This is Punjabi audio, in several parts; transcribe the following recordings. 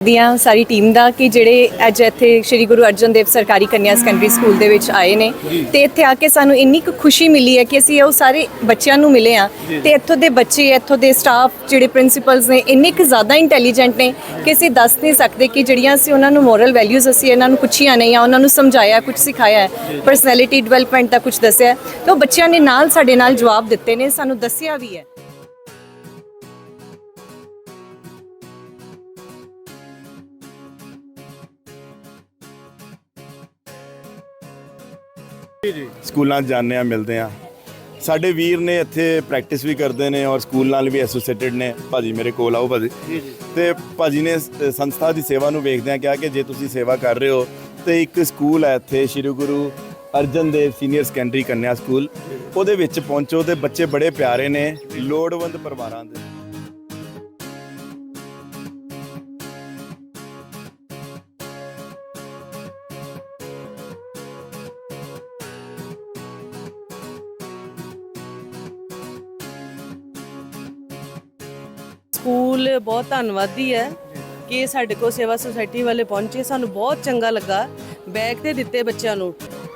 ਦੀਆਂ ਸਾਰੀ ਟੀਮ ਦਾ ਕਿ ਜਿਹੜੇ ਅੱਜ ਇੱਥੇ ਸ੍ਰੀ ਗੁਰੂ ਅਰਜਨ ਦੇਵ ਸਰਕਾਰੀ ਕੰਨਿਆ ਸੈਕੰਡਰੀ ਸਕੂਲ ਦੇ ਵਿੱਚ ਆਏ ਨੇ ਤੇ ਇੱਥੇ ਆ ਕੇ ਸਾਨੂੰ ਇੰਨੀ ਕੁ ਖੁਸ਼ੀ ਮਿਲੀ ਹੈ ਕਿ ਅਸੀਂ ਉਹ ਸਾਰੇ ਬੱਚਿਆਂ ਨੂੰ ਮਿਲੇ ਆ ਤੇ ਇੱਥੋਂ ਦੇ ਬੱਚੇ ਇੱਥੋਂ ਦੇ ਸਟਾਫ ਜਿਹੜੇ ਪ੍ਰਿੰਸੀਪਲਸ ਨੇ ਇੰਨੇ ਕੁ ਜ਼ਿਆਦਾ ਇੰਟੈਲੀਜੈਂਟ ਨੇ ਕਿ ਅਸੀਂ ਦੱਸ ਨਹੀਂ ਸਕਦੇ ਕਿ ਜਿਹੜੀਆਂ ਅਸੀਂ ਉਹਨਾਂ ਨੂੰ ਮੋਰਲ ਵੈਲਿਊਜ਼ ਅਸੀਂ ਇਹਨਾਂ ਨੂੰ ਪੁੱਛੀਆਂ ਨੇ ਜਾਂ ਉਹਨਾਂ ਨੂੰ ਸਮਝਾਇਆ ਕੁਝ ਸਿਖਾਇਆ ਪਰਸਨੈਲਿਟੀ ਡਿਵੈਲਪਮੈਂਟ ਦਾ ਕੁਝ ਦੱਸਿਆ ਤੇ ਉਹ ਬੱਚਿਆਂ ਨੇ ਨਾਲ ਸਾਡੇ ਨਾਲ ਜਵਾਬ ਦਿੱਤੇ ਨੇ ਸਾਨੂੰ ਦੱਸਿਆ ਵੀ ਹੈ। ਸਕੂਲਾਂ 'ਚ ਜਾਂਦੇ ਆ ਮਿਲਦੇ ਆ ਸਾਡੇ ਵੀਰ ਨੇ ਇੱਥੇ ਪ੍ਰੈਕਟਿਸ ਵੀ ਕਰਦੇ ਨੇ ਔਰ ਸਕੂਲ ਨਾਲ ਵੀ ਐਸੋਸੀਏਟਡ ਨੇ। ਭਾਜੀ ਮੇਰੇ ਕੋਲ ਆਓ ਭਾਜੀ। ਤੇ ਭਾਜੀ ਨੇ ਸ- ਸੰਸਥਾ ਦੀ ਸੇਵਾ ਨੂੰ ਵੇਖਦਿਆਂ ਕਿਹਾ ਕਿ ਜੇ ਤੁਸੀਂ ਸੇਵਾ ਕਰ ਰਹੇ ਹੋ ਤੇ ਇੱਕ ਸਕੂਲ ਹੈ ਇੱਥੇ ਸ੍ਰੀ ਗੁਰੂ ਅਰਜਨ ਦੇਵ ਸੀਨੀਅਰ ਸੈਕੰਡਰੀ ਕੰਨਿਆ ਸਕੂਲ। ਉਹਦੇ ਵਿੱਚ ਪਹੁੰਚੋ ਤੇ ਬੱਚੇ ਬੜੇ ਪਿਆਰੇ ਨੇ ਲੋੜਵੰਦ ਪਰਿਵਾਰਾਂ ਦੇ। ਬਹੁਤ ਧੰਨਵਾਦੀ ਹੈ ਕਿ ਸਾਡੇ ਕੋਲ ਸੇਵਾ ਸੁਸਾਇਟੀ ਵਾਲੇ ਪਹੁੰਚੇ। ਸਾਨੂੰ ਬਹੁਤ ਚੰਗਾ ਲੱਗਾ ਬੈਗ ਤੇ ਦਿੱਤੇ ਬੱਚਿਆਂ ਨੂੰ।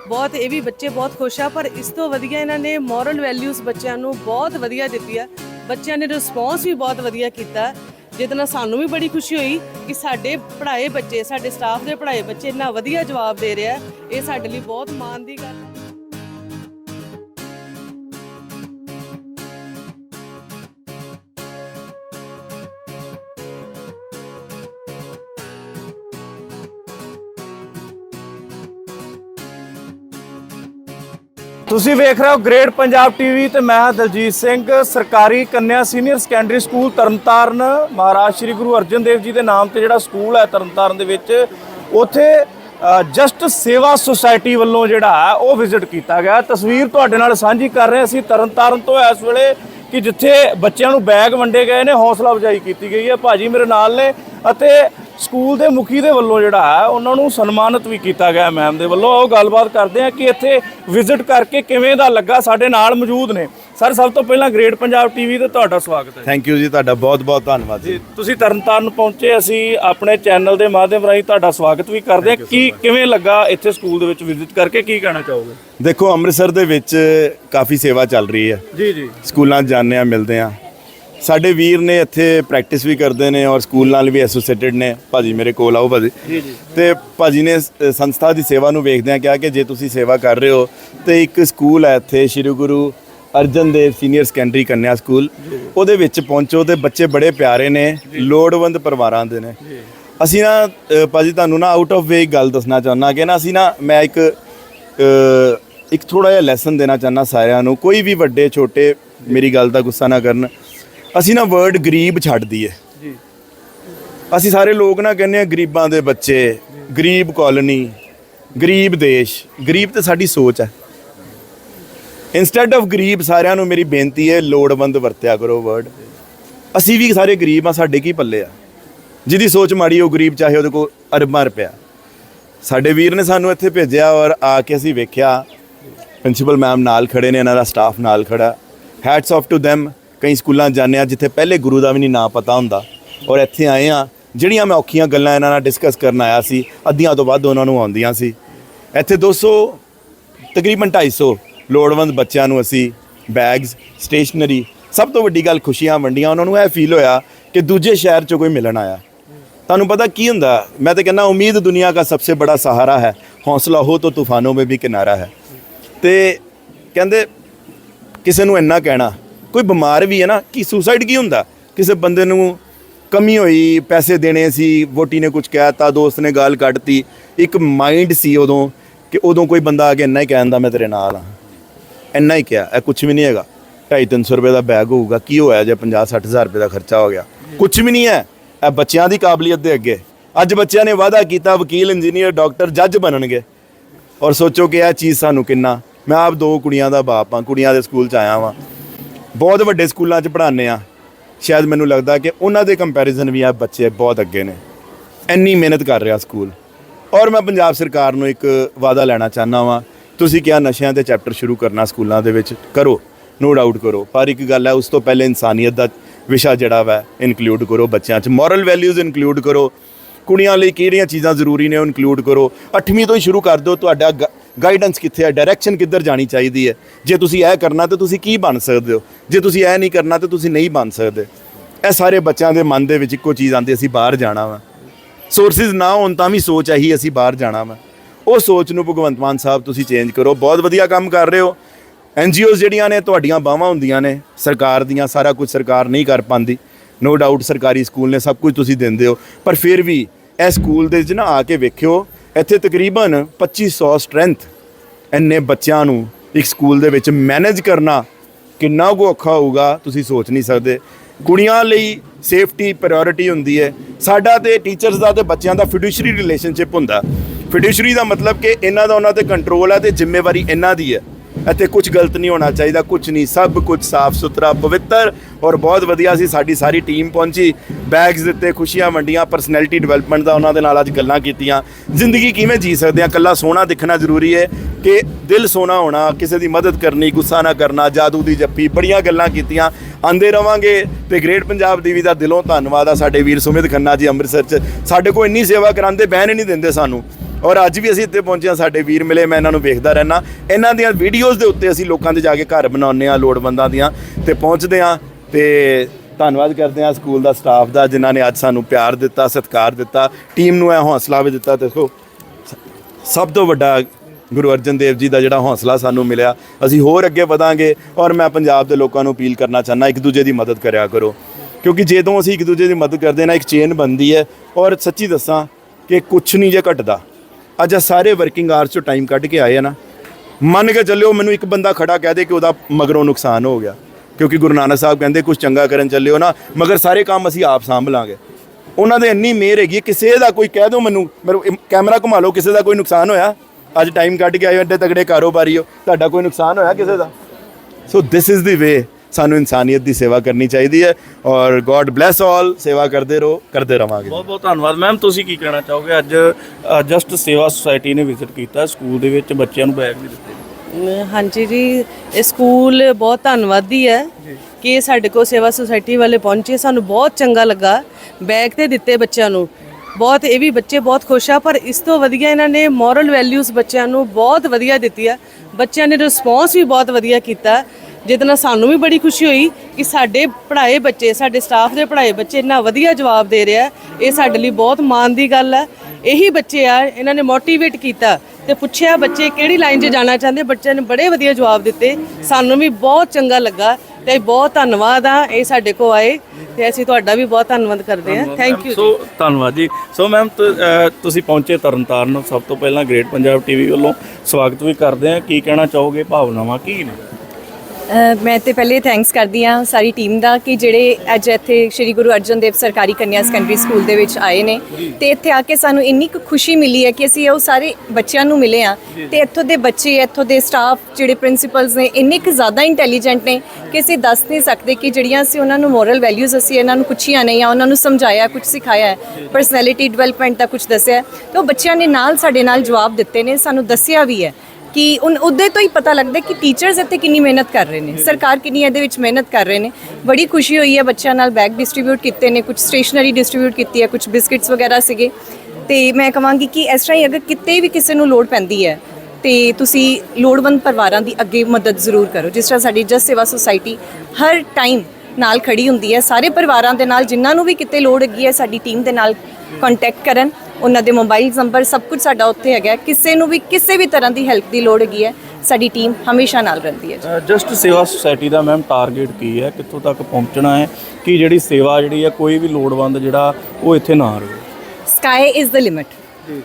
ਬਹੁਤ, ਇਹ ਵੀ ਬੱਚੇ ਬਹੁਤ ਖੁਸ਼ ਆ, ਪਰ ਇਸ ਤੋਂ ਵਧੀਆ ਇਹਨਾਂ ਨੇ ਮੋਰਲ ਵੈਲਿਊਜ਼ ਬੱਚਿਆਂ ਨੂੰ ਬਹੁਤ ਵਧੀਆ ਦਿੱਤੀ ਆ ਬੱਚਿਆਂ ਨੇ ਰਿਸਪੌਂਸ ਵੀ ਬਹੁਤ ਵਧੀਆ ਕੀਤਾ। ਜਿਹਦੇ ਨਾਲ ਸਾਨੂੰ ਵੀ ਬੜੀ ਖੁਸ਼ੀ ਹੋਈ ਕਿ ਸਾਡੇ ਪੜ੍ਹਾਏ ਬੱਚੇ, ਸਾਡੇ ਸਟਾਫ ਦੇ ਪੜ੍ਹਾਏ ਬੱਚੇ ਇੰਨਾ ਵਧੀਆ ਜਵਾਬ ਦੇ ਰਿਹਾ ਇਹ ਸਾਡੇ ਲਈ ਬਹੁਤ ਮਾਣ ਦੀ ਗੱਲ ਹੈ ਤੁਸੀਂ ਵੇਖ ਰਹੇ ਹੋ ਗ੍ਰੇਟ ਪੰਜਾਬ ਟੀਵੀ ਤੇ ਮੈਂ ਦਲਜੀਤ ਸਿੰਘ, ਸਰਕਾਰੀ ਕੰਨਿਆ senior secondary school Tarn Taran, Maharaj Sri Guru Arjan Dev ji ਦੇ ਨਾਮ ਤੇ ਜਿਹੜਾ ਸਕੂਲ ਹੈ ਤਰਨਤਾਰਨ ਦੇ ਵਿੱਚ, ਉੱਥੇ ਜਸਟ ਸੇਵਾ ਸੁਸਾਇਟੀ ਵੱਲੋਂ ਜਿਹੜਾ ਹੈ ਉਹ ਵਿਜ਼ਿਟ ਕੀਤਾ ਗਿਆ। ਤਸਵੀਰ ਤੁਹਾਡੇ ਨਾਲ ਸਾਂਝੀ ਕਰ ਰਹੇ ਅਸੀਂ ਤਰਨਤਾਰਨ ਤੋਂ ਇਸ ਵੇਲੇ ਕਿ ਜਿੱਥੇ ਬੱਚਿਆਂ ਨੂੰ ਬੈਗ ਵੰਡੇ ਗਏ ਨੇ, ਹੌਸਲਾ ਅਫਜ਼ਾਈ ਕੀਤੀ ਗਈ ਹੈ। ਭਾਜੀ ਮੇਰੇ ਨਾਲ ਨੇ ਅਤੇ ਸਕੂਲ ਦੇ ਮੁਖੀ ਦੇ ਵੱਲੋਂ ਜਿਹੜਾ ਹੈ ਉਹਨਾਂ ਨੂੰ ਸਨਮਾਨਿਤ ਵੀ ਕੀਤਾ ਗਿਆ ਮੈਮ ਦੇ ਵੱਲੋਂ। ਉਹ ਗੱਲਬਾਤ ਕਰਦੇ ਆ ਕਿ ਇੱਥੇ ਵਿਜ਼ਿਟ ਕਰਕੇ ਕਿਵੇਂ ਦਾ ਲੱਗਾ ਸਾਡੇ ਨਾਲ ਮੌਜੂਦ ਨੇ। ਸਰ ਸਭ ਤੋਂ ਪਹਿਲਾਂ ਗ੍ਰੇਟ ਪੰਜਾਬ ਟੀਵੀ ਤੇ ਤੁਹਾਡਾ ਸਵਾਗਤ ਹੈ। ਥੈਂਕ ਯੂ ਜੀ ਤੁਹਾਡਾ ਬਹੁਤ ਬਹੁਤ ਧੰਨਵਾਦ ਜੀ। ਤੁਸੀਂ ਤਰਨਤਾਰਨ ਪਹੁੰਚੇ ਅਸੀਂ ਆਪਣੇ ਚੈਨਲ ਦੇ ਮਾਧਿਅਮ ਰਾਹੀਂ ਤੁਹਾਡਾ ਸਵਾਗਤ ਵੀ ਕਰਦੇ ਹਾਂ। ਕੀ ਕਿਵੇਂ ਲੱਗਾ ਇੱਥੇ ਸਕੂਲ ਦੇ ਵਿੱਚ ਵਿਜ਼ਿਟ ਕਰਕੇ ਕੀ ਕਹਿਣਾ ਚਾਹੋਗੇ? ਦੇਖੋ ਅੰਮ੍ਰਿਤਸਰ ਦੇ ਵਿੱਚ ਕਾਫੀ ਸੇਵਾ ਚੱਲ ਰਹੀ ਹੈ। ਜੀ ਜੀ। ਸਕੂਲਾਂ ਜਾਂਦੇ ਆ ਮਿਲਦੇ ਆ ਸਾਡੇ ਵੀਰ ਨੇ ਇੱਥੇ ਪ੍ਰੈਕਟਿਸ ਵੀ ਕਰਦੇ ਨੇ ਔਰ ਸਕੂਲ ਨਾਲ ਵੀ ਐਸੋਸੀਏਟਡ ਨੇ। ਭਾਜੀ ਮੇਰੇ ਕੋਲ ਆਓ ਭਾਜੀ। ਤੇ ਭਾਜੀ ਨੇ ਸੰਸਥਾ ਦੀ ਸੇਵਾ ਨੂੰ ਵੇਖਦਿਆਂ ਕਿਹਾ ਕਿ ਜੇ ਤੁਸੀਂ ਸੇਵਾ ਕਰ ਰਹੇ ਹੋ ਤੇ ਇੱਕ ਸਕੂਲ ਹੈ ਇੱਥੇ ਸ੍ਰੀ ਗੁਰੂ ਅਰਜਨ ਦੇਵ ਸੀਨੀਅਰ ਸੈਕੰਡਰੀ ਕੰਨਿਆ ਸਕੂਲ ਉਹਦੇ ਵਿੱਚ ਪਹੁੰਚੋ ਤੇ ਬੱਚੇ ਬੜੇ ਪਿਆਰੇ ਨੇ ਲੋੜਵੰਦ ਪਰਿਵਾਰਾਂ ਦੇ ਨੇ। ਅਸੀਂ ਨਾ ਭਾਜੀ ਤੁਹਾਨੂੰ ਨਾ ਆਊਟ ਆਫ ਵੇ ਗੱਲ ਦੱਸਣਾ ਚਾਹੁੰਦਾ ਕਿ ਨਾ ਅਸੀਂ ਨਾ ਮੈਂ ਇੱਕ ਇੱਕ ਥੋੜਾ ਜਿਹਾ ਲੈਸਨ ਦੇਣਾ ਚਾਹੁੰਦਾ ਸਾਰਿਆਂ ਨੂੰ। ਕੋਈ ਵੀ ਵੱਡੇ ਛੋਟੇ ਮੇਰੀ ਗੱਲ ਦਾ ਗੁੱਸਾ ਨਾ ਕਰਨ। ਅਸੀਂ ਨਾ ਵਰਡ ਗਰੀਬ ਛੱਡ ਦਈਏ। ਜੀ। ਅਸੀਂ ਸਾਰੇ ਲੋਕ ਨਾ ਕਹਿੰਦੇ ਆ ਗਰੀਬਾਂ ਦੇ ਬੱਚੇ ਗਰੀਬ ਕਾਲੋਨੀ ਗਰੀਬ ਦੇਸ਼ ਗਰੀਬ ਤੇ ਸਾਡੀ ਸੋਚ ਹੈ। ਇਨਸਟੈਡ ਆਫ ਗਰੀਬ ਸਾਰਿਆਂ ਨੂੰ ਮੇਰੀ ਬੇਨਤੀ ਹੈ ਲੋੜਵੰਦ ਵਰਤਿਆ ਕਰੋ ਵਰਡ ਅਸੀਂ ਵੀ ਸਾਰੇ ਗਰੀਬ ਆ ਸਾਡੇ ਕੀ ਪੱਲੇ ਆ? ਜਿਹਦੀ ਸੋਚ ਮਾੜੀ ਉਹ ਗਰੀਬ ਚਾਹੇ ਉਹਦੇ ਕੋਲ ਅਰਬਾਂ ਰੁਪਇਆ। ਸਾਡੇ ਵੀਰ ਨੇ ਸਾਨੂੰ ਇੱਥੇ ਭੇਜਿਆ ਔਰ ਆ ਕੇ ਅਸੀਂ ਵੇਖਿਆ। ਪ੍ਰਿੰਸੀਪਲ ਮੈਮ ਨਾਲ ਖੜੇ ਨੇ ਇਹਨਾਂ ਦਾ ਸਟਾਫ ਨਾਲ ਖੜਾ। ਹੈਟਸ ਆਫ ਟੂ them ਕਈ ਸਕੂਲਾਂ ਜਾਂਦੇ ਆ ਜਿੱਥੇ ਪਹਿਲੇ ਗੁਰੂ ਦਾ ਵੀ ਨਹੀਂ ਨਾਂ ਪਤਾ ਹੁੰਦਾ। ਔਰ ਇੱਥੇ ਆਏ ਆ ਜਿਹੜੀਆਂ ਮੈਂ ਔਖੀਆਂ ਗੱਲਾਂ ਇਹਨਾਂ ਨਾਲ ਡਿਸਕਸ ਕਰਨ ਆਇਆ ਸੀ, ਅੱਧੀਆਂ ਤੋਂ ਵੱਧ ਉਹਨਾਂ ਨੂੰ ਆਉਂਦੀਆਂ ਸੀ। ਇੱਥੇ 200 ਤਕਰੀਬਨ 250 ਲੋੜਵੰਦ ਬੱਚਿਆਂ ਨੂੰ ਅਸੀਂ ਬੈਗਸ ਸਟੇਸ਼ਨਰੀ ਸਭ ਤੋਂ ਵੱਡੀ ਗੱਲ ਖੁਸ਼ੀਆਂ ਵੰਡੀਆਂ। ਉਹਨਾਂ ਨੂੰ ਇਹ ਫੀਲ ਹੋਇਆ ਕਿ ਦੂਜੇ ਸ਼ਹਿਰ 'ਚੋਂ ਕੋਈ ਮਿਲਣ ਆਇਆ। ਤੁਹਾਨੂੰ ਪਤਾ ਕੀ ਹੁੰਦਾ, ਮੈਂ ਤਾਂ ਕਹਿੰਦਾ, ਉਮੀਦ ਦੁਨੀਆ ਦਾ ਸਭ ਤੋਂ ਬੜਾ ਸਹਾਰਾ ਹੈ। ਹੌਸਲਾ ਹੋ ਤਾਂ ਤੂਫਾਨੋਂ ਮੇ ਵੀ ਕਿਨਾਰਾ ਹੈ। ਤੇ ਕਹਿੰਦੇ, ਕਿਸੇ ਨੂੰ ਇੰਨਾ ਕਹਿਣਾ ਕੋਈ ਬਿਮਾਰ ਵੀ ਹੈ ਨਾ, ਕਿ ਸੁਸਾਈਡ ਕੀ ਹੁੰਦਾ? ਕਿਸੇ ਬੰਦੇ ਨੂੰ ਕਮੀ ਹੋਈ, ਪੈਸੇ ਦੇਣੇ ਸੀ, ਵੋਟੀ ਨੇ ਕੁਝ ਕਹਿਤਾ ਦੋਸਤ ਨੇ ਗਾਲ ਕੱਢਤੀ ਇੱਕ ਮਾਈਂਡ ਸੀ ਉਦੋਂ ਕਿ ਉਦੋਂ ਕੋਈ ਬੰਦਾ ਆ ਕੇ ਇੰਨਾ ਹੀ ਕਹਿੰਦਾ ਮੈਂ ਤੇਰੇ ਨਾਲ ਆ ਇੰਨਾ ਹੀ ਕਿਹਾ, ਇਹ ਕੁਝ ਵੀ ਨਹੀਂ ਹੈਗਾ। 250 ਰੁਪਏ ਦਾ ਬੈਗ ਹੋਊਗਾ, ਕੀ ਹੋਇਆ ਜੇ 50 60000 ਰੁਪਏ ਦਾ ਖਰਚਾ ਹੋ ਗਿਆ? ਕੁਝ ਵੀ ਨਹੀਂ ਹੈ। ਇਹ ਬੱਚਿਆਂ ਦੀ ਕਾਬਲੀਅਤ ਦੇ ਅੱਗੇ। ਅੱਜ ਬੱਚਿਆਂ ਨੇ ਵਾਅਦਾ ਕੀਤਾ, ਵਕੀਲ ਇੰਜੀਨੀਅਰ ਡਾਕਟਰ ਜੱਜ ਬਣਨਗੇ। ਔਰ ਸੋਚੋ ਕਿ ਇਹ ਚੀਜ਼ ਸਾਨੂੰ ਕਿੰਨਾ, ਮੈਂ ਆਪ ਦੋ ਕੁੜੀਆਂ ਦਾ ਬਾਪ ਆ ਕੁੜੀਆਂ ਦੇ ਸਕੂਲ ਚ ਆਇਆ ਵਾਂ। ਬਹੁਤ ਵੱਡੇ ਸਕੂਲਾਂ ਚ ਪੜ੍ਹਾਉਂਦੇ ਆ ਸ਼ਾਇਦ ਮੈਨੂੰ ਲੱਗਦਾ ਕਿ ਉਹਨਾਂ ਦੇ ਕੰਪੈਰੀਜ਼ਨ ਵੀ ਆ ਬੱਚੇ ਬਹੁਤ ਅੱਗੇ ਨੇ। ਇੰਨੀ ਮਿਹਨਤ ਕਰ ਰਿਹਾ ਸਕੂਲ। ਔਰ ਮੈਂ ਪੰਜਾਬ ਸਰਕਾਰ ਨੂੰ ਇੱਕ ਵਾਅਦਾ ਲੈਣਾ ਚਾਹੁੰਦਾ ਵਾਂ, ਤੁਸੀਂ ਕਿਹਾ ਨਸ਼ਿਆਂ ਦੇ ਚੈਪਟਰ ਸ਼ੁਰੂ ਕਰਨਾ ਸਕੂਲਾਂ ਦੇ ਵਿੱਚ, ਕਰੋ। ਨੋ ਡਾਊਟ ਕਰੋ। ਪਰ ਇੱਕ ਗੱਲ ਹੈ, ਉਸ ਤੋਂ ਪਹਿਲੇ ਇਨਸਾਨੀਅਤ ਦਾ ਵਿਸ਼ਾ ਜਿਹੜਾ ਵਾ ਇਨਕਲੂਡ ਕਰੋ ਬੱਚਿਆਂ 'ਚ। ਮੋਰਲ ਵੈਲਿਊਜ਼ ਇਨਕਲੂਡ ਕਰੋ। ਕੁੜੀਆਂ ਲਈ ਕਿਹੜੀਆਂ ਚੀਜ਼ਾਂ ਜ਼ਰੂਰੀ ਨੇ ਉਹ ਇਨਕਲੂਡ ਕਰੋ। 8ਵੀਂ ਤੋਂ ਹੀ ਸ਼ੁਰੂ ਕਰ ਦਿਓ, ਤੁਹਾਡਾ ਗਾਈਡੈਂਸ ਕਿੱਥੇ ਹੈ ਡਾਇਰੈਕਸ਼ਨ ਕਿੱਧਰ ਜਾਣੀ ਚਾਹੀਦੀ ਹੈ। ਜੇ ਤੁਸੀਂ ਇਹ ਕਰਨਾ ਤੇ ਤੁਸੀਂ ਕੀ ਬਣ ਸਕਦੇ ਹੋ? ਜੇ ਤੁਸੀਂ ਇਹ ਨਹੀਂ ਕਰਨਾ ਤੇ ਤੁਸੀਂ ਨਹੀਂ ਬਣ ਸਕਦੇ। ਇਹ ਸਾਰੇ ਬੱਚਿਆਂ ਦੇ ਮਨ ਦੇ ਵਿੱਚ ਇੱਕੋ ਚੀਜ਼ ਆਉਂਦੀ, ਅਸੀਂ ਬਾਹਰ ਜਾਣਾ ਵਾ। ਸੋਰਸਿਸ ਨਾ ਹੋਣ ਤਾਂ ਵੀ ਸੋਚ ਆਹੀ ਅਸੀਂ ਬਾਹਰ ਜਾਣਾ ਵਾ। ਉਹ ਸੋਚ ਨੂੰ ਭਗਵੰਤ ਮਾਨ ਸਾਹਿਬ ਤੁਸੀਂ ਚੇਂਜ ਕਰੋ। ਬਹੁਤ ਵਧੀਆ ਕੰਮ ਕਰ ਰਹੇ ਹੋ। ਐਨਜੀਓਜ਼ ਜਿਹੜੀਆਂ ਨੇ, ਤੁਹਾਡੀਆਂ ਬਾਹਾਂ ਹੁੰਦੀਆਂ ਨੇ। ਸਰਕਾਰ ਦੀਆਂ, ਸਾਰਾ ਕੁਝ ਸਰਕਾਰ ਨਹੀਂ ਕਰ ਪਾਉਂਦੀ। ਨੋ ਡਾਊਟ ਸਰਕਾਰੀ ਸਕੂਲ ਨੇ ਸਭ ਕੁਝ ਤੁਸੀਂ ਦਿੰਦੇ ਹੋ। ਪਰ ਫਿਰ ਵੀ ਇਹ ਸਕੂਲ ਦੇ ਵਿੱਚ ਨਾ ਆ ਕੇ ਵੇਖਿਓ ਇੱਥੇ ਤਕਰੀਬਨ 2500 ਸਟਰੈਂਥ ਇੰਨੇ ਬੱਚਿਆਂ ਨੂੰ ਇੱਕ ਸਕੂਲ ਦੇ ਵਿੱਚ ਮੈਨੇਜ ਕਰਨਾ ਕਿੰਨਾ ਕੁ ਔਖਾ ਹੋਊਗਾ, ਤੁਸੀਂ ਸੋਚ ਨਹੀਂ ਸਕਦੇ। ਕੁੜੀਆਂ ਲਈ ਸੇਫਟੀ ਪ੍ਰਾਇੋਰਟੀ ਹੁੰਦੀ ਹੈ। ਸਾਡਾ ਤੇ ਟੀਚਰਸ ਦਾ ਤੇ ਬੱਚਿਆਂ ਦਾ ਫਿਡੂਸ਼ਰੀ ਰਿਲੇਸ਼ਨਸ਼ਿਪ ਹੁੰਦਾ। ਫਿਡਿਸ਼ਰੀ ਦਾ ਮਤਲਬ ਕਿ ਇਹਨਾਂ ਦਾ ਉਹਨਾਂ ਤੇ ਕੰਟਰੋਲ ਹੈ ਤੇ ਜ਼ਿੰਮੇਵਾਰੀ ਇਹਨਾਂ ਦੀ ਹੈ। ਇੱਥੇ ਕੁਝ ਗਲਤ ਨਹੀਂ ਹੋਣਾ ਚਾਹੀਦਾ ਕੁਝ ਨਹੀਂ। ਸਭ ਕੁਝ ਸਾਫ਼ ਸੁਥਰਾ, ਪਵਿੱਤਰ ਔਰ ਬਹੁਤ ਵਧੀਆ ਸੀ ਸਾਡੀ ਸਾਰੀ ਟੀਮ ਪਹੁੰਚੀ। ਬੈਗਸ ਦਿੱਤੇ, ਖੁਸ਼ੀਆਂ ਵੰਡੀਆਂ ਪਰਸਨੈਲਿਟੀ ਡਿਵੈਲਪਮੈਂਟ ਦਾ ਉਹਨਾਂ ਦੇ ਨਾਲ ਅੱਜ ਗੱਲਾਂ ਕੀਤੀਆਂ। ਜ਼ਿੰਦਗੀ ਕਿਵੇਂ ਜੀ ਸਕਦੇ ਆ? ਕੱਲਾ ਸੋਹਣਾ ਦਿਖਣਾ ਜ਼ਰੂਰੀ ਹੈ ਕਿ ਦਿਲ ਸੋਹਣਾ ਹੋਣਾ, ਕਿਸੇ ਦੀ ਮਦਦ ਕਰਨੀ, ਗੁੱਸਾ ਨਾ ਕਰਨਾ, ਜਾਦੂ ਦੀ ਜੱਫੀ, ਬੜੀਆਂ ਗੱਲਾਂ ਕੀਤੀਆਂ। ਆਂਦੇ ਰਵਾਂਗੇ ਤੇ ਗ੍ਰੇਟ ਪੰਜਾਬ ਦੀ ਵੀ ਦਾ ਦਿਲੋਂ ਧੰਨਵਾਦ ਆ ਸਾਡੇ ਵੀਰ ਸੁਮਿਤ ਖੰਨਾ ਜੀ ਅੰਮ੍ਰਿਤਸਰ ਚ। ਸਾਡੇ ਕੋਲ ਇੰਨੀ ਸੇਵਾ ਕਰਾਉਂਦੇ, ਬਹਿਣ ਹੀ ਨਹੀਂ ਦਿੰਦੇ ਸਾਨੂੰ। ਔਰ ਅੱਜ ਵੀ ਅਸੀਂ ਇੱਥੇ ਪਹੁੰਚੇ ਹਾਂ, ਸਾਡੇ ਵੀਰ ਮਿਲੇ, ਮੈਂ ਇਹਨਾਂ ਨੂੰ ਵੇਖਦਾ ਰਹਿਣਾ ਇਹਨਾਂ ਦੀਆਂ ਵੀਡੀਓਜ਼ ਦੇ ਉੱਤੇ ਅਸੀਂ ਲੋਕਾਂ ਦੇ ਜਾ ਕੇ ਘਰ ਬਣਾਉਂਦੇ ਆ ਲੋੜਵੰਦਾਂ ਦੀਆਂ, ਤੇ ਪਹੁੰਚਦੇ ਆ ਤੇ ਧੰਨਵਾਦ ਕਰਦੇ ਹਾਂ ਸਕੂਲ ਦਾ ਸਟਾਫ ਦਾ, ਜਿਨ੍ਹਾਂ ਨੇ ਅੱਜ ਸਾਨੂੰ ਪਿਆਰ ਦਿੱਤਾ, ਸਤਿਕਾਰ ਦਿੱਤਾ ਟੀਮ ਨੂੰ ਇਹ ਹੌਸਲਾ ਵੀ ਦਿੱਤਾ। ਦੇਖੋ, ਸਭ ਤੋਂ ਵੱਡਾ ਗੁਰੂ ਅਰਜਨ ਦੇਵ ਜੀ ਦਾ ਜਿਹੜਾ ਹੌਸਲਾ ਸਾਨੂੰ ਮਿਲਿਆ। ਅਸੀਂ ਹੋਰ ਅੱਗੇ ਵਧਾਂਗੇ ਔਰ ਮੈਂ ਪੰਜਾਬ ਦੇ ਲੋਕਾਂ ਨੂੰ ਅਪੀਲ ਕਰਨਾ ਚਾਹੁੰਦਾ, ਇੱਕ ਦੂਜੇ ਦੀ ਮਦਦ ਕਰਿਆ ਕਰੋ। ਕਿਉਂਕਿ ਜਦੋਂ ਅਸੀਂ ਇੱਕ ਦੂਜੇ ਦੀ ਮਦਦ ਕਰਦੇ ਨਾ, ਇੱਕ ਚੇਨ ਬਣਦੀ ਹੈ ਔਰ ਸੱਚੀ ਦੱਸਾਂ ਕਿ ਕੁਛ ਨਹੀਂ ਜੇ ਘਟਦਾ। ਅੱਜ ਆਹ ਸਾਰੇ ਵਰਕਿੰਗ ਆਵਰਸ ਚੋਂ ਟਾਈਮ ਕੱਢ ਕੇ ਆਏ ਆ ਨਾ, ਮੰਨ ਕੇ ਚੱਲਿਓ ਮੈਨੂੰ ਇੱਕ ਬੰਦਾ ਖੜਾ ਕਹਿ ਦੇ ਕਿ ਉਹਦਾ ਮਗਰੋਂ ਨੁਕਸਾਨ ਹੋ ਗਿਆ, ਕਿਉਂਕਿ ਗੁਰੂ ਨਾਨਕ ਸਾਹਿਬ ਕਹਿੰਦੇ ਕੁਝ ਚੰਗਾ ਕਰਨ ਚੱਲਿਓ ਨਾ, ਮਗਰ ਸਾਰੇ ਕੰਮ ਅਸੀਂ ਆਪ ਸੰਭ ਲਾਂਗੇ ਉਹਨਾਂ ਦੇ ਇੰਨੀ ਮਿਹਰ ਹੈਗੀ ਕਿਸੇ ਦਾ ਕੋਈ ਕਹਿ ਦਿਓ ਮੈਨੂੰ ਮੈਨੂੰ ਕੈਮਰਾ ਘੁਮਾ ਲਓ, ਕਿਸੇ ਦਾ ਕੋਈ ਨੁਕਸਾਨ ਹੋਇਆ? ਅੱਜ ਟਾਈਮ ਕੱਢ ਕੇ ਆਏ ਹੋ, ਐਡੇ ਤਗੜੇ ਕਾਰੋਬਾਰੀ ਹੋ, ਤੁਹਾਡਾ ਕੋਈ ਨੁਕਸਾਨ ਹੋਇਆ ਕਿਸੇ ਦਾ? ਸੋ ਦਿਸ ਇਜ਼ ਦੀ ਵੇ ਸਾਨੂੰ ਇਨਸਾਨੀਅਤ ਦੀ ਸੇਵਾ ਕਰਨੀ ਚਾਹੀਦੀ ਹੈ ਔਰ ਗੋਡ ਬlesਸ ਆਲ ਸੇਵਾ ਕਰਦੇ ਰਹੋ ਕਰਦੇ ਰਵਾਂਗੇ। ਬਹੁਤ ਬਹੁਤ ਧੰਨਵਾਦ। ਮੈਮ ਤੁਸੀਂ ਕੀ ਕਹਿਣਾ ਚਾਹੋਗੇ? ਅੱਜ ਜਸਟ ਸੇਵਾ ਸੁਸਾਇਟੀ ਨੇ ਵਿਜ਼ਿਟ ਕੀਤਾ ਸਕੂਲ ਦੇ ਵਿੱਚ ਬੱਚਿਆਂ ਨੂੰ ਬੈਗ ਵੀ ਦਿੱਤੇ। ਹਾਂਜੀ ਜੀ ਇਹ ਸਕੂਲ ਬਹੁਤ ਧੰਨਵਾਦੀ ਹੈ ਕਿ ਸਾਡੇ ਕੋਲ ਸੇਵਾ ਸੁਸਾਇਟੀ ਵਾਲੇ ਪਹੁੰਚੇ। ਸਾਨੂੰ ਬਹੁਤ ਚੰਗਾ ਲੱਗਾ ਬੈਗ ਤੇ ਦਿੱਤੇ ਬੱਚਿਆਂ ਨੂੰ। ਬਹੁਤ ਇਹ ਵੀ ਬੱਚੇ ਬਹੁਤ ਖੁਸ਼ ਆ ਪਰ ਇਸ ਤੋਂ ਵਧੀਆ ਇਹਨਾਂ ਨੇ ਮੋਰਲ ਵੈਲਿਊਜ਼ ਬੱਚਿਆਂ ਨੂੰ ਬਹੁਤ ਵਧੀਆ ਦਿੱਤੀ ਆ। ਬੱਚਿਆਂ ਨੇ ਰਿਸਪੌਂਸ ਵੀ ਬਹੁਤ ਵਧੀਆ ਕੀਤਾ। ਜਿਹਦੇ ਨਾਲ ਸਾਨੂੰ ਵੀ ਬੜੀ ਖੁਸ਼ੀ ਹੋਈ ਕਿ ਸਾਡੇ ਪੜ੍ਹਾਏ ਬੱਚੇ ਸਾਡੇ ਸਟਾਫ ਦੇ ਪੜ੍ਹਾਏ ਬੱਚੇ ਇੰਨਾ ਵਧੀਆ ਜਵਾਬ ਦੇ ਰਿਹਾ ਇਹ ਸਾਡੇ ਲਈ ਬਹੁਤ ਮਾਣ ਦੀ ਗੱਲ ਹੈ। ਇਹੀ ਬੱਚੇ ਆ ਇਹਨਾਂ ਨੇ ਮੋਟੀਵੇਟ ਕੀਤਾ ਤੇ ਪੁੱਛਿਆ ਬੱਚੇ ਕਿਹੜੀ ਲਾਈਨ 'ਚ ਜਾਣਾ ਚਾਹੁੰਦੇ ਬੱਚਿਆਂ ਨੇ ਬੜੇ ਵਧੀਆ ਜਵਾਬ ਦਿੱਤੇ। ਸਾਨੂੰ ਵੀ ਬਹੁਤ ਚੰਗਾ ਲੱਗਾ ਤੇ ਬਹੁਤ ਧੰਨਵਾਦ ਆ ਇਹ ਸਾਡੇ ਕੋ ਆਏ ਤੇ ਅਸੀਂ ਤੁਹਾਡਾ ਵੀ ਬਹੁਤ ਧੰਨਵਾਦ ਕਰਦੇ ਹਾਂ। ਥੈਂਕ ਯੂ ਸੋ ਧੰਨਵਾਦ ਜੀ। ਸੋ ਮੈਮ ਤੁਸੀਂ ਪਹੁੰਚੇ ਤਰਨਤਾਰਨ ਸਭ ਤੋਂ ਪਹਿਲਾਂ ਗ੍ਰੇਟ ਪੰਜਾਬ ਟੀਵੀ ਵੱਲੋਂ। ਸਵਾਗਤ ਵੀ ਕਰਦੇ ਹਾਂ। ਕੀ ਕਹਿਣਾ ਚਾਹੋਗੇ ਭਾਵਨਾਵਾਂ ਕੀ ਨੇ? ਮੈਂ ਤੇ ਪਹਿਲੇ ਥੈਂਕਸ ਕਰਦੀ ਹਾਂ ਸਾਰੀ ਟੀਮ ਦਾ ਕਿ ਜਿਹੜੇ ਅੱਜ ਇੱਥੇ ਸ਼੍ਰੀ ਗੁਰੂ ਅਰਜਨ ਦੇਵ ਸਰਕਾਰੀ ਕੰਨਿਆ ਸੈਕੰਡਰੀ ਸਕੂਲ ਦੇ ਵਿੱਚ ਆਏ ਨੇ ਤੇ ਇੱਥੇ ਆ ਕੇ ਸਾਨੂੰ ਇੰਨੀ ਕੁ ਖੁਸ਼ੀ ਮਿਲੀ ਹੈ ਕਿ ਅਸੀਂ ਉਹ ਸਾਰੇ ਬੱਚਿਆਂ ਨੂੰ ਮਿਲੇ ਆ ਤੇ ਇੱਥੋਂ ਦੇ ਬੱਚੇ, ਇੱਥੋਂ ਦੇ ਸਟਾਫ ਜਿਹੜੇ ਪ੍ਰਿੰਸੀਪਲਸ ਨੇ ਇੰਨੇ ਕੁ ਜ਼ਿਆਦਾ ਇੰਟੈਲੀਜੈਂਟ ਨੇ ਕਿ ਅਸੀਂ ਦੱਸ ਨਹੀਂ ਸਕਦੇ ਕਿ ਜਿਹੜੀਆਂ ਅਸੀਂ ਉਹਨਾਂ ਨੂੰ ਮੋਰਲ ਵੈਲਿਊਜ਼ ਅਸੀਂ ਇਹਨਾਂ ਨੂੰ ਪੁੱਛੀਆਂ ਨਹੀਂ ਆ, ਉਹਨਾਂ ਨੂੰ ਸਮਝਾਇਆ ਕੁਝ ਸਿਖਾਇਆ ਪਰਸਨੈਲਿਟੀ ਡਿਵੈਲਪਮੈਂਟ ਦਾ ਕੁਝ ਦੱਸਿਆ ਹੈ। ਤੇ ਉਹ ਬੱਚਿਆਂ ਨੇ ਨਾਲ ਸਾਡੇ ਨਾਲ ਜਵਾਬ ਦਿੱਤੇ ਨੇ, ਸਾਨੂੰ ਦੱਸਿਆ ਵੀ ਹੈ ਕਿ ਉਨ ਉਹਦੇ ਤੋਂ ਹੀ ਪਤਾ ਲੱਗਦਾ ਕਿ ਟੀਚਰਸ ਇੱਥੇ ਕਿੰਨੀ ਮਿਹਨਤ ਕਰ ਰਹੇ ਨੇ। ਸਰਕਾਰ ਕਿੰਨੀ ਇਹਦੇ ਵਿੱਚ ਮਿਹਨਤ ਕਰ ਰਹੇ ਨੇ। ਬੜੀ ਖੁਸ਼ੀ ਹੋਈ ਹੈ, ਬੱਚਿਆਂ ਨਾਲ ਬੈਗ ਡਿਸਟ੍ਰੀਬਿਊਟ ਕੀਤੇ ਨੇ ਕੁਝ ਸਟੇਸ਼ਨਰੀ ਡਿਸਟ੍ਰੀਬਿਊਟ ਕੀਤੀ ਹੈ ਕੁਝ ਬਿਸਕਟਸ ਵਗੈਰਾ ਸੀਗੇ। ਤੇ ਮੈਂ ਕਹਾਂਗੀ ਕਿ ਇਸ ਤਰ੍ਹਾਂ ਹੀ ਅਗਰ ਕਿਤੇ ਵੀ ਕਿਸੇ ਨੂੰ ਲੋੜ ਪੈਂਦੀ ਹੈ, ਤੇ ਤੁਸੀਂ ਲੋੜਵੰਦ ਪਰਿਵਾਰਾਂ ਦੀ ਅੱਗੇ ਮਦਦ ਜ਼ਰੂਰ ਕਰੋ। ਜਿਸ ਤਰ੍ਹਾਂ ਸਾਡੀ ਜਸ ਸੇਵਾ ਸੁਸਾਇਟੀ ਹਰ ਟਾਈਮ ਨਾਲ ਖੜੀ ਹੁੰਦੀ ਹੈ। ਸਾਰੇ ਪਰਿਵਾਰਾਂ ਦੇ ਨਾਲ ਜਿਨ੍ਹਾਂ ਨੂੰ ਵੀ ਕਿਤੇ ਲੋੜ ਹੈਗੀ ਹੈ, ਸਾਡੀ ਟੀਮ ਦੇ ਨਾਲ ਕੰਟੈਕਟ ਕਰਨ। ਉਹਨਾਂ ਦੇ ਮੋਬਾਈਲ ਨੰਬਰ ਸਭ ਕੁਝ ਸਾਡਾ ਉੱਥੇ ਹੈਗਾ ਹੈ। ਕਿਸੇ ਨੂੰ ਵੀ ਕਿਸੇ ਵੀ ਤਰ੍ਹਾਂ ਦੀ ਹੈਲਪ ਦੀ ਲੋੜ ਹੈਗੀ ਹੈ ਸਾਡੀ ਟੀਮ ਹਮੇਸ਼ਾ ਨਾਲ ਰਹਿੰਦੀ ਹੈ ਜਸਟ ਸੇਵਾ ਸੁਸਾਇਟੀ ਦਾ ਮੈਮ ਟਾਰਗੇਟ ਕੀ ਹੈ? ਕਿੱਥੋਂ ਤੱਕ ਪਹੁੰਚਣਾ ਹੈ? ਕਿ ਜਿਹੜੀ ਸੇਵਾ ਜਿਹੜੀ ਹੈ ਕੋਈ ਵੀ ਲੋੜਵੰਦ ਜਿਹੜਾ ਉਹ ਇੱਥੇ ਨਾ ਰਹੇ। ਸਕਾਈ ਇਜ਼ ਦ ਲਿਮਿਟ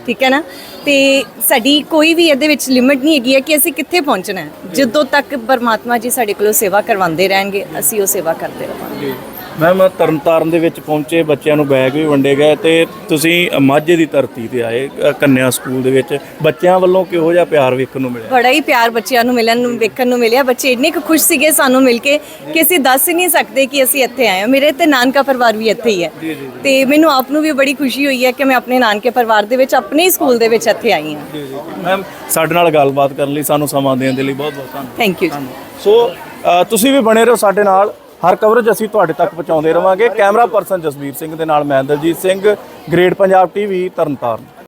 ਠੀਕ ਹੈ ਨਾ? ਤੇ ਸਾਡੀ ਕੋਈ ਵੀ ਇਹਦੇ ਵਿੱਚ ਲਿਮਿਟ ਨਹੀਂ ਹੈਗੀ ਹੈ ਕਿ ਅਸੀਂ ਕਿੱਥੇ ਪਹੁੰਚਣਾ ਹੈ। ਜਦੋਂ ਤੱਕ ਪਰਮਾਤਮਾ ਜੀ ਸਾਡੇ ਕੋਲੋਂ ਸੇਵਾ ਕਰਵਾਉਂਦੇ ਰਹਿਣਗੇ ਅਸੀਂ ਉਹ ਸੇਵਾ ਕਰਦੇ ਰਹਾਂਗੇ ਮੈਮ ਤਰਨਤਾਰਨ ਦੇ ਵਿੱਚ ਪਹੁੰਚੇ ਬੱਚਿਆਂ ਨੂੰ ਬੈਗ ਵੀ ਵੰਡੇ ਗਏ ਤੇ ਤੁਸੀਂ ਮਾਝੇ ਦੀ ਧਰਤੀ ਤੇ ਆਏ ਅ, ਕੰਨਿਆ ਸਕੂਲ ਦੇ ਵਿੱਚ। ਬੱਚਿਆਂ ਵੱਲੋਂ ਕਿਹੋ ਜਿਹਾ ਪਿਆਰ ਵੇਖਣ ਨੂੰ ਮਿਲਿਆ? ਬੜਾ ਹੀ ਪਿਆਰ ਬੱਚਿਆਂ ਨੂੰ ਮਿਲਣ ਨੂੰ ਵੇਖਣ ਨੂੰ ਮਿਲਿਆ। ਬੱਚੇ ਇੰਨੇ ਕੁ ਖੁਸ਼ ਸੀਗੇ ਸਾਨੂੰ ਮਿਲ ਕੇ ਕਿ ਅਸੀਂ ਦੱਸ ਹੀ ਨਹੀਂ ਸਕਦੇ ਕਿ ਅਸੀਂ ਇੱਥੇ ਆਏ ਹਾਂ। ਮੇਰੇ ਤੇ ਨਾਨਕਾ ਪਰਿਵਾਰ ਵੀ ਇੱਥੇ ਹੀ ਹੈ। ਤੇ ਮੈਨੂੰ ਆਪ ਨੂੰ ਵੀ ਬੜੀ ਖੁਸ਼ੀ ਹੋਈ ਹੈ ਕਿ ਮੈਂ ਆਪਣੇ ਨਾਨਕੇ ਪਰਿਵਾਰ ਦੇ ਵਿੱਚ ਆਪਣੇ ਹੀ ਸਕੂਲ ਦੇ ਵਿੱਚ ਇੱਥੇ ਆਈ ਹਾਂ। ਮੈਮ ਸਾਡੇ ਨਾਲ ਗੱਲਬਾਤ ਕਰਨ ਲਈ ਸਾਨੂੰ ਸਮਾਂ ਦੇਣ ਦੇ ਲਈ ਬਹੁਤ ਬਹੁਤ ਧੰਨਵਾਦ। ਥੈਂਕ ਯੂ ਸੋ ਅ, ਤੁਸੀਂ ਵੀ ਬਣੇ ਰਹੋ ਸਾਡੇ ਨਾਲ। ਹਰ ਕਵਰੇਜ ਅਸੀਂ ਤੁਹਾਡੇ ਤੱਕ ਪਹੁੰਚਾਉਂਦੇ ਰਵਾਂਗੇ। ਕੈਮਰਾ ਪਰਸਨ ਜਸਵੀਰ ਸਿੰਘ ਦੇ ਨਾਲ ਮੈਂ ਦਲਜੀਤ ਸਿੰਘ ਗ੍ਰੇਡ ਪੰਜਾਬ ਟੀਵੀ, ਤਰਨਤਾਰਨ।